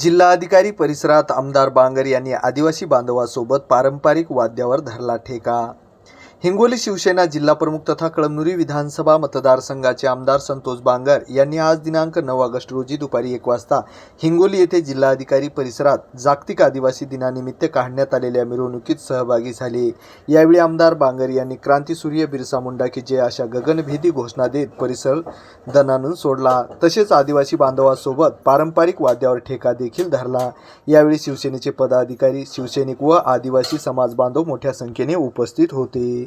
जिल्हाधिकारी परिसरात आमदार बांगर यांनी आदिवासी बांधवासोबत पारंपरिक वाद्यावर धरला ठेका. हिंगोली शिवसेना जिल्हाप्रमुख तथा कळमनुरी विधानसभा मतदारसंघाचे आमदार संतोष बांगर यांनी आज दिनांक नऊ ऑगस्ट रोजी दुपारी एक वाजता हिंगोली येथे जिल्हाधिकारी परिसरात जागतिक आदिवासी दिनानिमित्त काढण्यात आलेल्या मिरवणुकीत सहभागी झाले. यावेळी आमदार बांगर यांनी क्रांतीसूर्य बिरसा मुंडा की जय अशा गगनभेदी घोषणा देत परिसर दणानून सोडला. तसेच आदिवासी बांधवासोबत पारंपरिक वाद्यावर ठेका देखील धरला. यावेळी शिवसेनेचे पदाधिकारी शिवसैनिक व आदिवासी समाज बांधव मोठ्या संख्येने उपस्थित होते.